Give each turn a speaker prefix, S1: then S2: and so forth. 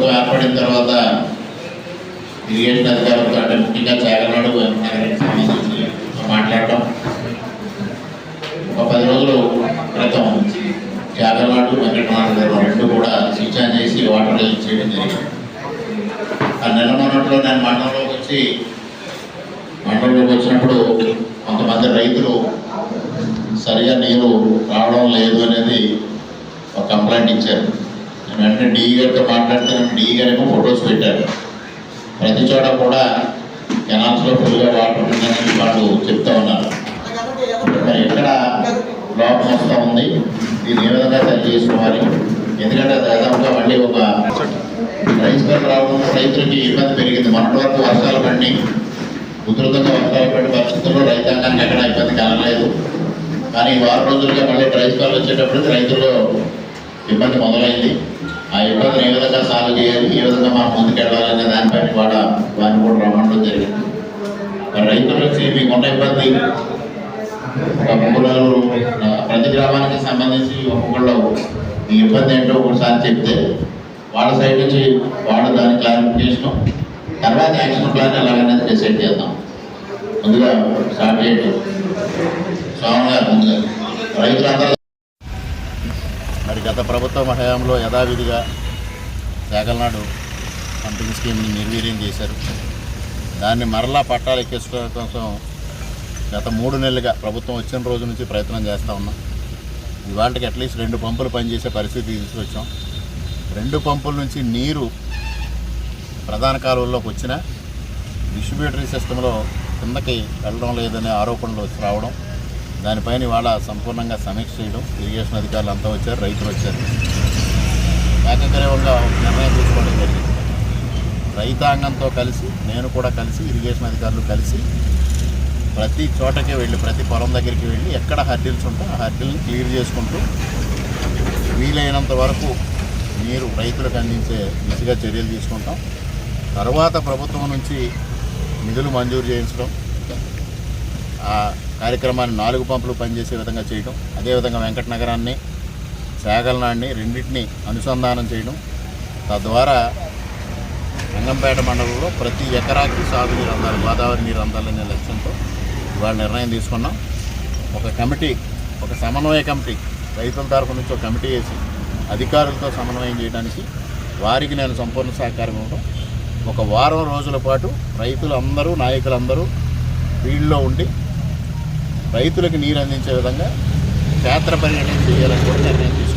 S1: ప్రభుత్వం ఏర్పడిన తర్వాత ఇరిగేషన్ అధికారులతో అంటే ముఖ్యంగా చాగనాడు సంబంధించి మాట్లాడటం ఒక పది రోజులు క్రితం జాగర్నాడు వెంకటనాథ గారు రెండు కూడా స్విచ్ చేసి వాటర్ రిలీజ్ చేయడం జరిగింది. ఆ నెల మొన్నట్లో నేను మండలంలోకి వచ్చి మండలంలోకి వచ్చినప్పుడు కొంతమంది రైతులు సరిగా నీరు రావడం లేదు అనేది ఒక కంప్లైంట్ ఇచ్చారు. వెంటనే డిఈ గారితో మాట్లాడితే డిఈ గారేమో ఫొటోస్ పెట్టారు. ప్రతి చోట కూడా కెనాల్స్లో ఫుల్గా వాటర్ ఉందని వాళ్ళు చెప్తా ఉన్నారు. మరి ఎక్కడ లోపం వస్తూ ఉంది? దీన్ని ఏ విధంగా సరి చేసుకోవాలి. ఎందుకంటే దాదాపుగా మళ్ళీ ఒక రైస్ బెల్ రావడం రైతులకి ఇబ్బంది పెరిగింది. మొన్నటి వరకు వర్షాలు పడి ఉధృతంగా వర్షాలు పడిన పరిస్థితుల్లో రైతాంగానికి ఎక్కడ ఇబ్బంది కలగలేదు. కానీ ఈ వారం రోజులుగా మళ్ళీ రైస్ బెల్ వచ్చేటప్పుడు రైతుల్లో ఇబ్బంది మొదలైంది. ఆ ఇబ్బందిని ఏ విధంగా సాల్వ్ చేయాలి ఏ విధంగా మనం ముందుకెళ్ళాలనే దానిపైన కూడా వారిని కూడా రమ్మడం జరిగింది. మరి రైతుల మీకు ఉన్న ఇబ్బంది ఒక మూలాలు ప్రతి గ్రామానికి సంబంధించి ఒక్కొక్కళ్ళు ఈ ఇబ్బంది ఏంటో ఒకసారి చెప్తే వాళ్ళ సైడ్ నుంచి వాళ్ళు దాని క్లారిఫికేషన్ తర్వాత యాక్షన్ ప్లాన్ ఎలాగనేది డిసైడ్ చేద్దాం. ముందుగా స్టార్ట్ చేయండి. స్వామి గారు ముందుగా. రైతులందరూ గత ప్రభుత్వం హయాంలో యథావిధిగా శాఖలనాడు పంపిణీ స్కీమ్ని నిర్వీర్యం చేశారు. దాన్ని మరలా పట్టాలు ఎక్కించడం కోసం గత మూడు నెలలుగా ప్రభుత్వం వచ్చిన రోజు నుంచి ప్రయత్నం చేస్తూ ఉన్నాం. ఇవాళకి అట్లీస్ట్ రెండు పంపులు పనిచేసే పరిస్థితి తీసుకొచ్చాం. రెండు పంపుల నుంచి నీరు ప్రధాన కాలువల్లోకి వచ్చిన డిస్ట్రిబ్యూటరీ సిస్టంలో కిందకి వెళ్ళడం లేదనే ఆరోపణలు వచ్చి రావడం దానిపైన ఇవాళ సంపూర్ణంగా సమీక్ష చేయడం ఇరిగేషన్ అధికారులు అంతా వచ్చారు రైతులు వచ్చారు. ఏకగ్రీవంగా ఒక నిర్ణయం తీసుకోవడం జరిగింది. రైతాంగంతో కలిసి నేను కూడా కలిసి ఇరిగేషన్ అధికారులు కలిసి ప్రతి చోటకి వెళ్ళి ప్రతి పొలం దగ్గరికి వెళ్ళి ఎక్కడ హర్డిల్స్ ఉంటే ఆ హర్డిల్ని క్లియర్ చేసుకుంటూ వీలైనంత వరకు నీరు రైతులకు అందించే దిశగా చర్యలు తీసుకుంటాం. తర్వాత ప్రభుత్వం నుంచి నిధులు మంజూరు చేయించడం ఆ కార్యక్రమాన్ని నాలుగు పంపులు పనిచేసే విధంగా చేయడం అదేవిధంగా వెంకట నగరాన్ని శాగలనాడిని రెండింటిని అనుసంధానం చేయడం తద్వారా రంగంపేట మండలంలో ప్రతి ఎకరాకి సాగునీరు అందాలి గోదావరి నీరు అందాలనే లక్ష్యంతో ఇవాళ నిర్ణయం తీసుకున్నాం. ఒక కమిటీ ఒక సమన్వయ కమిటీ రైతుల తరపు నుంచి ఒక కమిటీ వేసి అధికారులతో సమన్వయం చేయడానికి వారికి నేను సంపూర్ణ సహకారం ఇవ్వడం ఒక వారం రోజుల పాటు రైతులందరూ నాయకులందరూ ఫీల్డ్లో ఉండి రైతులకు నీరు అందించే విధంగా క్షేత్ర పర్యటన చేయాలని కూడా నిర్ణయం